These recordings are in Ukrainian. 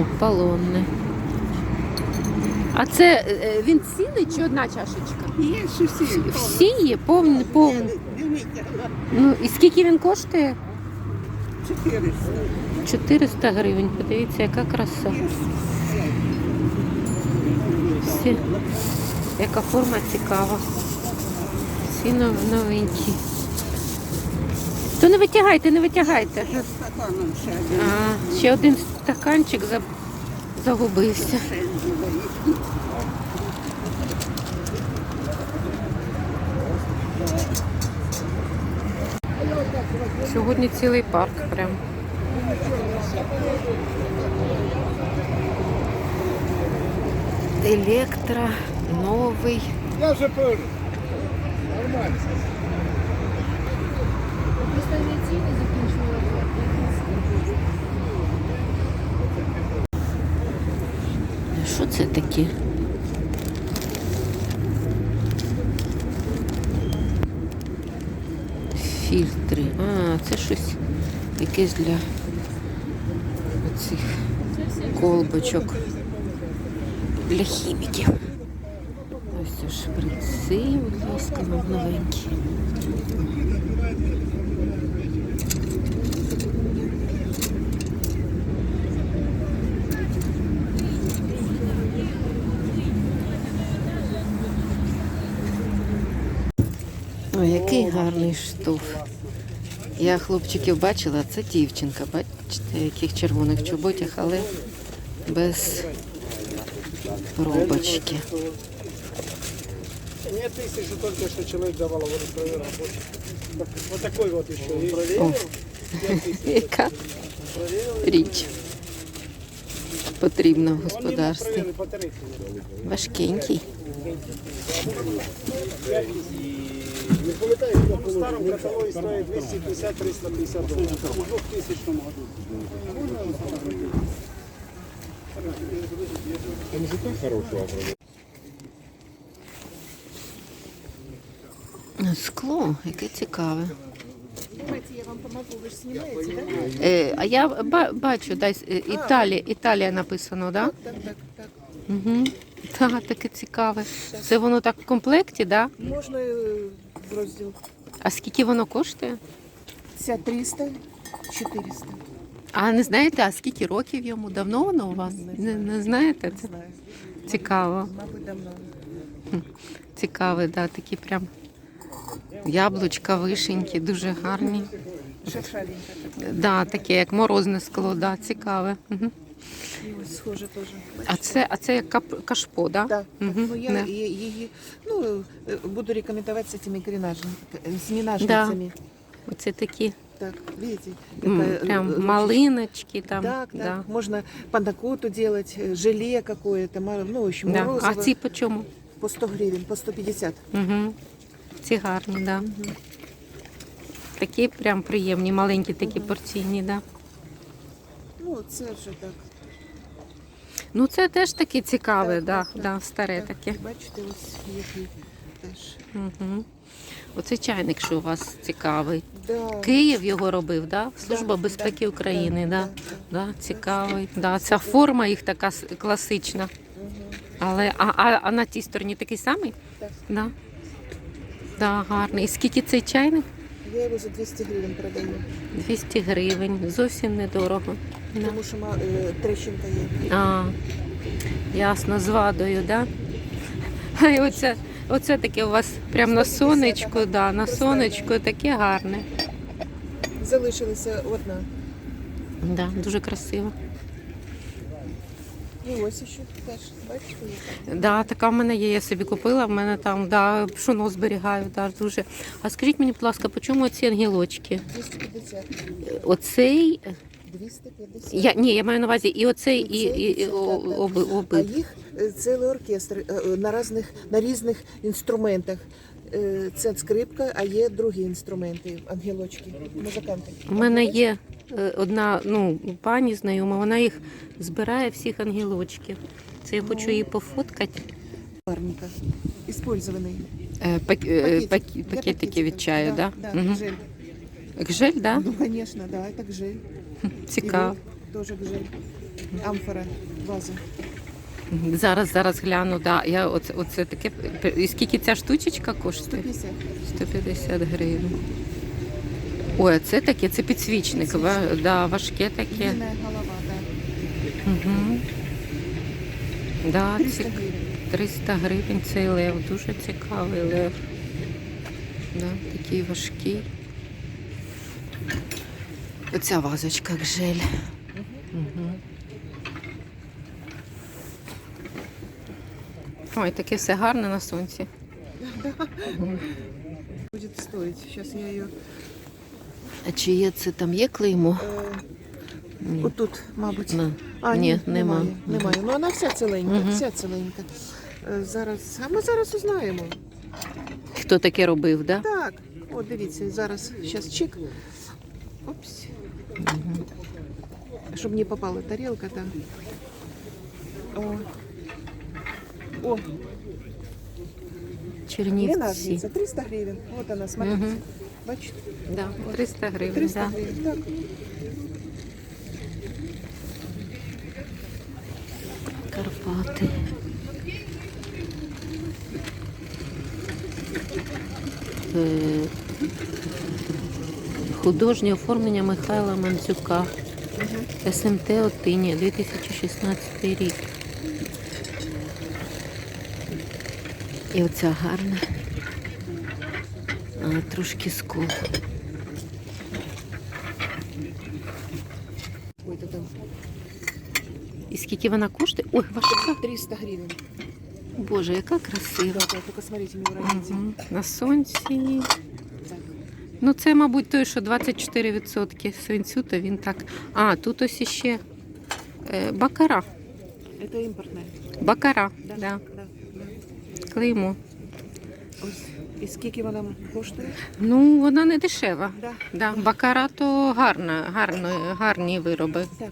О, полонне. А це е, він цілий чи одна чашечка? Є ж усі. Всі є, повні, повні. Дивіться, Ну і скільки він коштує? 400. 400 гривень. Подивіться, яка краса. Всі, яка форма цікава. Всі нов- новенькі. То не витягайте, не витягайте. Стаканом ще один. А, ще один стаканчик за- загубився. Сьогодні цілий парк прям. Електро, новий. Я вже пив. Нормально. Що це таке? Фільтри. А, це щось якесь для оцих колбочок. Для хіміків. Ось шприци, будь ласка, новенькі. Ой, який гарний штоф. Я хлопчиків бачила, це дівчинка, бачите, яких червоних чоботях, але без пробочки. Мне тысячу только что человек давал, вот проверил работу. Вот такой вот еще. Яка річ потрібна в господарстві. Важкенький. Не пам'ятаю, в старом каталоге стоит 250-350 долларов. В 2000 году. Скло, яке цікаве. Я вам помогу, ви ж знімаєте, так? Е, а я ба- бачу, десь е, Італія, Італія написано, так? Так, так, так. Угу. Так, таке цікаве. Це воно так в комплекті, так? Да? Можна е, в розділ А скільки воно коштує? 50 300, 400. А не знаєте, а скільки років йому? Давно воно у вас? Не, не знаєте? Не Це знаю. цікаво. Мабуть, давно. Цікаве, да, такі прям яблучка, вишеньки, дуже гарні. Шершавенька така. Да, таке, як морозне скло, да, цікаве. Угу. І ось схоже теж. А це, а це як кап- кашпо, да? Так, Мгм, ну я да. її, її ну, е, буду рекомендувати з цими крінажами, з мінажницями. Оце такі Так, видите? м, прям э, малиночки там. Так, так. да. Можно делать, э, желе какое-то, мо- ну, в общем, Да. морозиво. А ці по чому? По 100 гривен, по 150. Угу. Ці гарні, да. Такі прям приємні, маленькі такі порційні, да. Ну, це вже так. Ну це теж таке цікаве, Так, да, так, так, да, старе так. таке. Бачите, ось який теж. Угу. Оце чайник, що у вас цікавий. Да. Київ його робив, да? Служба Да, безпеки да, України, да, да, да, да. цікавий. Да. Ця форма їх така класична. Але а, а, а на тій стороні такий самий? Так. Да. Да, гарний. І скільки цей чайник? Я його за 200 гривень продаю, 200 гривень. Зовсім недорого. Тому що е, трещинка є. А, ясно, з вадою, да? І оце, оце таке у вас прямо на 150, сонечку, да, на Кристально. сонечку таке гарне. Залишилася одна. Да, дуже красиво. І ось ще теж, бачите. Да, така в мене є, я собі купила, в мене там да, пшоно зберігаю, да, дуже. А скажіть мені, будь ласка, по чому ці ангелочки? 250. Оцей, 250. я, ні, я маю на увазі і оцей, і, і, і, оби, А їх е, цілий оркестр е, е, на різних, на різних інструментах. Е, Це скрипка, а є другі інструменти, ангелочки, музиканти. У мене є е, одна ну, пані знайома, вона їх збирає всіх ангелочків. Це я хочу її пофоткати. Парника. Использований. Е, пак, е, пак- Для пакетики від чаю, да? Да, Мгм. гжель. Гжель, да? Ну, конечно, да, это гжель. Цікаво. Тоже гжель. Амфора, ваза. Зараз, зараз гляну, да. Я оце, оце таке. І скільки ця штучечка коштує? 150. 150 гривень. Ой, а це таке, це підсвічник, ва- да, важке таке. Длинная голова, да. Угу. Да, 300 ці- 300 гривень цей лев, дуже цікавий лев. Да, такий важкий. Оця вазочка гжель. Угу. Ой, таке все гарне на сонці. Будет стоить. Сейчас я ее... А чи є це там є клеймо? Ні. Отут, мабуть. На. А, Ні, ні, нема. немає. Немає. Ну вона вся ціленька, Мгм. вся ціленька. Е, Зараз, а ми зараз узнаємо. Хто таке робив, да? Так, от дивіться, зараз зараз чик. Опс. Щоб не попала тарілка там. О. О, Чернівці. Ленардница, 300 гривен. Вот она, смотрите. Мгм. Бачите? Да, 300 гривень. 300 Да. гривен. Так. Карпати. Е, Художнє оформлення Михайла Мандзюка. СМТ Отині, 2016 рік. І оця гарна. Але трошки скол. Ой, это там І скільки вона коштує? Ой, важка. 300 гривен. Боже, яка красива. Смотрите. На сонці. Ну, це, мабуть, той, що 24% свинцю, то він так. А, тут ось іще е, бакара. Это импортная. Бакара, Да, да. да, Клеймо. Ось. І скільки вона коштує? Ну, вона не дешева. Да. Да. Бакара то гарна, гарно, гарні вироби. Так.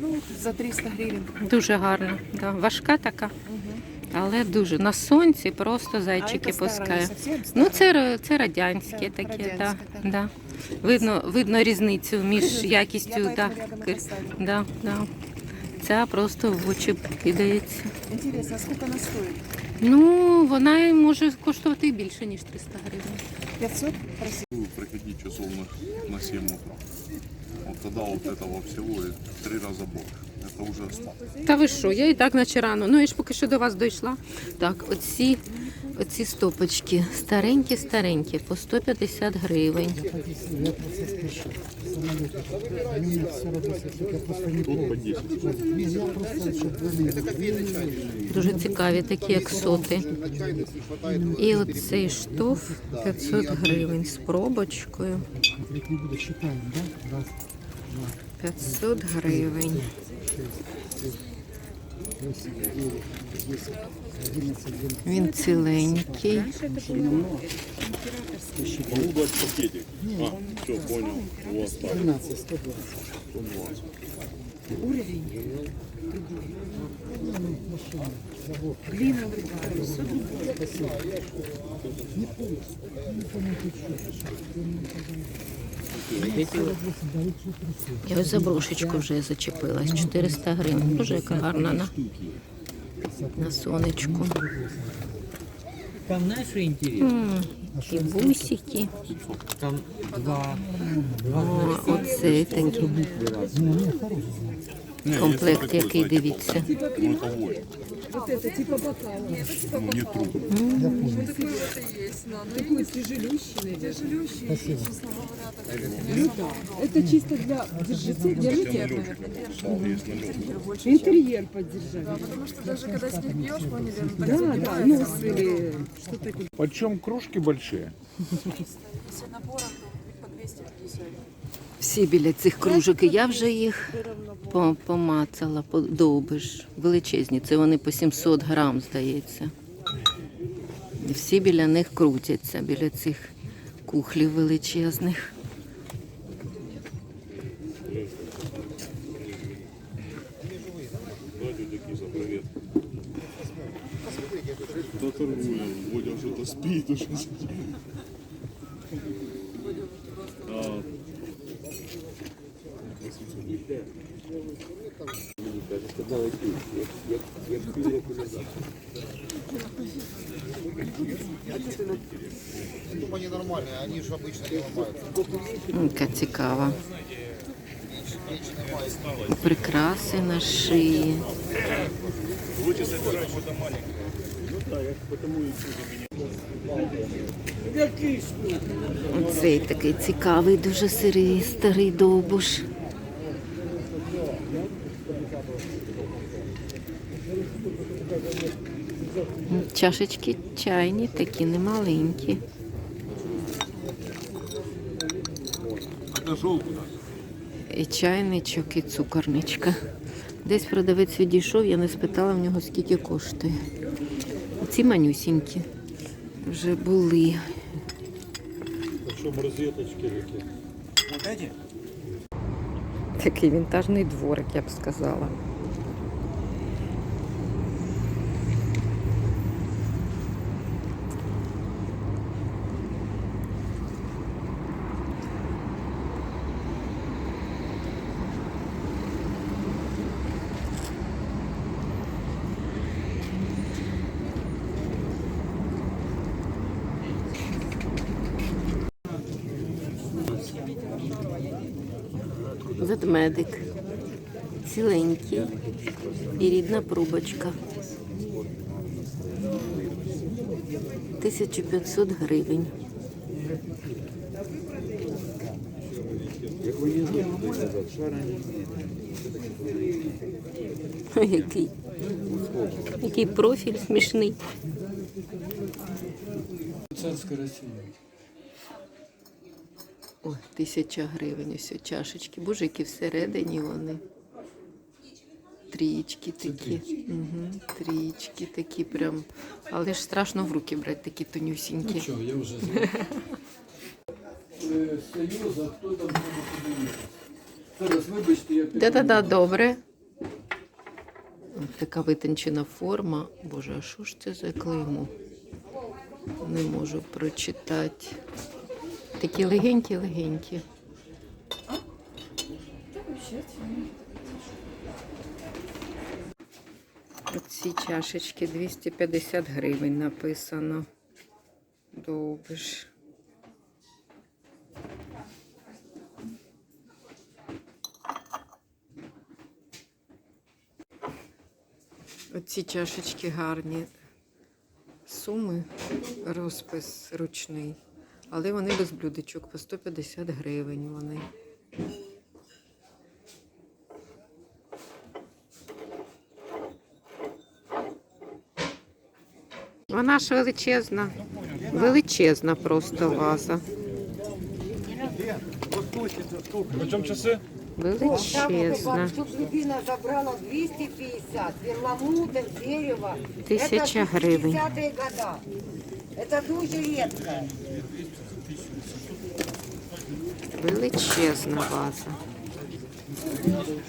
Ну, за 300 гривен. Дуже гарна. Да. Важка така, Угу. але дуже. На сонці просто зайчики пускає. Ну, це, це радянське Да, таке, да, так. да. Видно, видно різницю між якістю. поэтому Да, да, да. Ця просто в очі кидається. Интересно, а сколько она стоит? Ну, вона може коштувати і більше, ніж 300 гривень. 500? Простите. Ну, приходить часов на, на 7 утра. Вот тогда вот этого всего и три раза больше. Это уже остаток. Та ви що, я і так наче рано. Ну, я ж поки що до вас дійшла. Так, оці, оці стопочки старенькі-старенькі, по 150 гривень. Тут по 10. Дуже цікаві, такі як соти. І оцей штоф 500 гривень з пробочкою. 500 гривень. Він ціленький. Дать пакетик. А, все, понял. У вас так. 120. 120. І ось за брошечку вже зачепилась. 400 гривень. Боже, яка гарна на, на сонечку. Там знаешь, что интересно? І бусики. Там два, Оце Не, комплект, який такой, дивіться. Ну, это воин. Ну, не трудно. Это чисто для... Держите, держите. Интерьер поддержать. Потому что даже когда с них пьешь, Да, да, нос или что такое. Почем кружки большие? Всі біля цих кружок, і я вже їх помацала, подовбиш. Величезні, це вони по 700 грам, здається. Всі біля них крутяться, біля цих кухлів величезних. Да торгуем. Водя Яка цікава. Прикраси на шиї. Оцей такий цікавий, дуже сирий, старий довбуш. Чашечки чайні, такі немаленькі. І чайничок, і цукорничка. Десь продавець відійшов, я не спитала в нього, скільки коштує. Ці манюсінькі вже були. Такий вінтажний дворик, я б сказала. Ведмедик. Ціленький. І рідна пробочка. 1500 гривень. Який, який профіль смішний. Ой, тисяча гривень ось чашечки. Боже, які всередині вони. Трієчки такі. Угу, трієчки такі прям. Але ж страшно в руки брати такі тонюсінькі. Що, я вже. Е, Союза, хто там? Зараз, вибачте, я. Да-да-да, добре. Така витончена форма. Боже, а що ж це за клеймо? Не можу прочитати. Такі легенькі-легенькі. Ці чашечки 250 гривень написано. Довбиш. Оці чашечки гарні. Суми, розпис ручний. Але вони без блюдечок по 150 гривень вони. Вона ж величезна. Величезна просто ваза. Величезна. Забрала 250 перламутр, дерево. Тисяча гривень. 60-е года. Это дуже редко. Величезна ваза.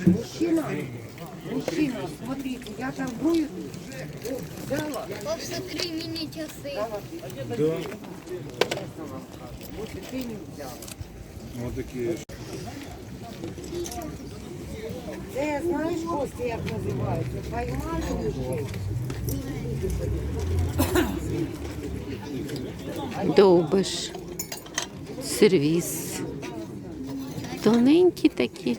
Мужчина, мужчина, смотрите, я торгую. О, взяла. Посмотри мини-часы. Вот и ты не взяла. Вот Це знаєш, Костя, як називається? Поймали мужчин. Довбиш. Сервіс. Тоненькі такі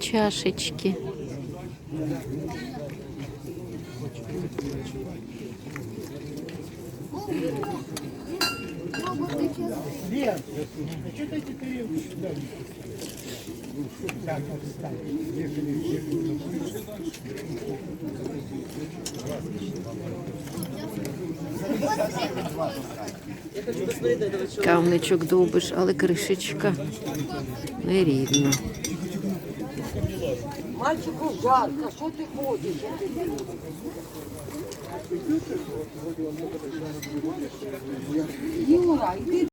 чашечки. Кавничок довбиш, але кришечка нерівна. Мальчику жарко, що ти ходиш? Юра, йди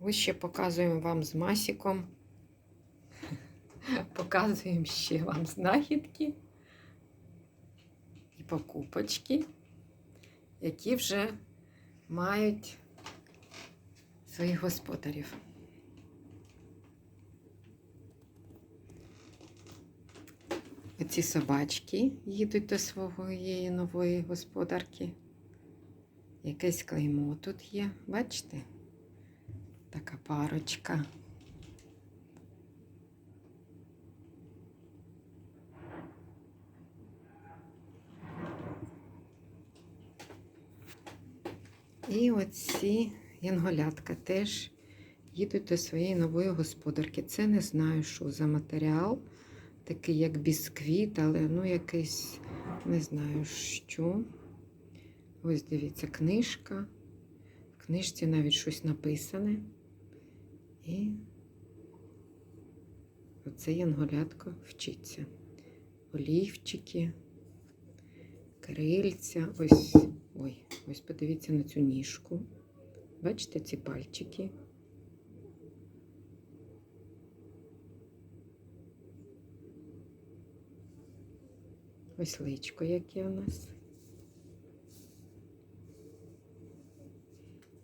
Ось ще показуємо вам з масіком. Показуємо ще вам знахідки і покупочки, які вже мають своїх господарів. ці собачки їдуть до своєї нової господарки. Якесь клеймо тут є, бачите? Така парочка. І оці янголятка теж їдуть до своєї нової господарки. Це не знаю, що за матеріал, такий як бісквіт, але ну якийсь не знаю що. Ось дивіться, книжка. В книжці навіть щось написане. І оце янголятко вчиться. Олівчики, крильця. Ось, ой, ось подивіться на цю ніжку. Бачите ці пальчики? Ось личко, яке у нас.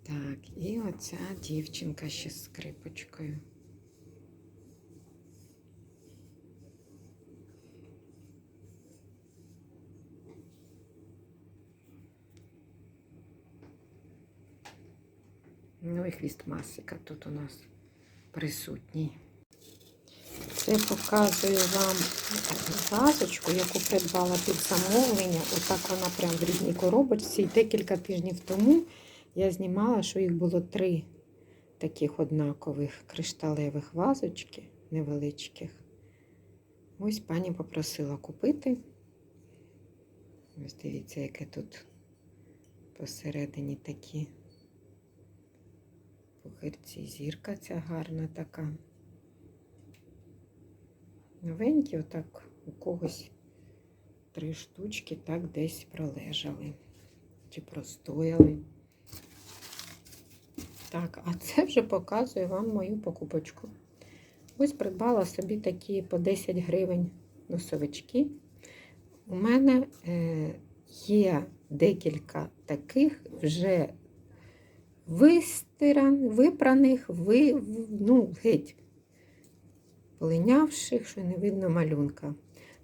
Так, і оця дівчинка ще з скрипочкою. Ну і хвіст масика тут у нас присутній. Це показую вам вазочку, яку придбала під замовлення. Отак вона прям в рідній коробочці. І декілька тижнів тому я знімала, що їх було три таких однакових кришталевих вазочки невеличких. Ось пані попросила купити. Ось дивіться, яке тут посередині такі пухирці. Зірка ця гарна така. Новенькі, отак у когось три штучки так десь пролежали чи простояли. Так, а це вже показую вам мою покупочку. Ось придбала собі такі по 10 гривень носовички. У мене е, є декілька таких вже вистиран, випраних, ви, ну, геть полинявших, що не видно малюнка.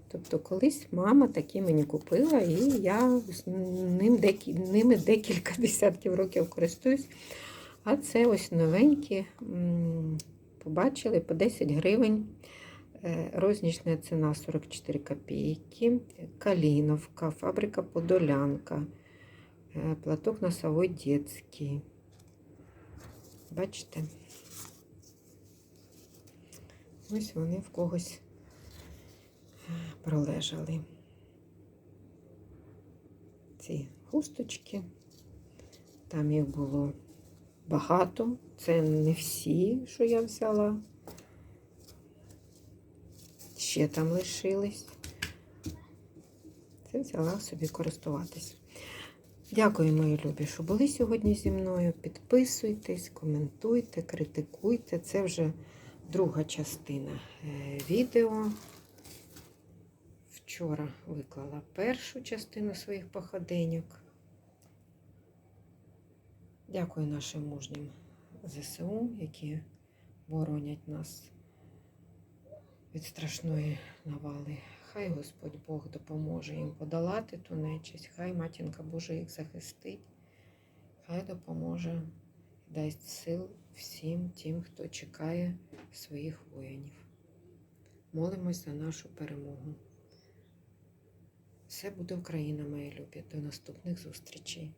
Тобто колись мама такі мені купила, і я ним декі, ними декілька десятків років користуюсь. А це ось новенькі. Побачили по 10 гривень. Е, Рознічна ціна 44 копійки. Каліновка, фабрика Подолянка, е, платок носовой детський. Бачите? Ось вони в когось е, пролежали. Ці хусточки. Там їх було багато. Це не всі, що я взяла. Ще там лишились. Це взяла собі користуватись. Дякую, мої любі, що були сьогодні зі мною. Підписуйтесь, коментуйте, критикуйте. Це вже друга частина е, відео. Вчора виклала першу частину своїх походеньок. Дякую нашим мужнім ЗСУ, які боронять нас від страшної навали. Хай Господь Бог допоможе їм подолати ту нечисть, хай матінка Божа їх захистить, хай допоможе дасть сил всім тим, хто чекає своїх воїнів. Молимось за нашу перемогу. Все буде Україна, мої любі. До наступних зустрічей.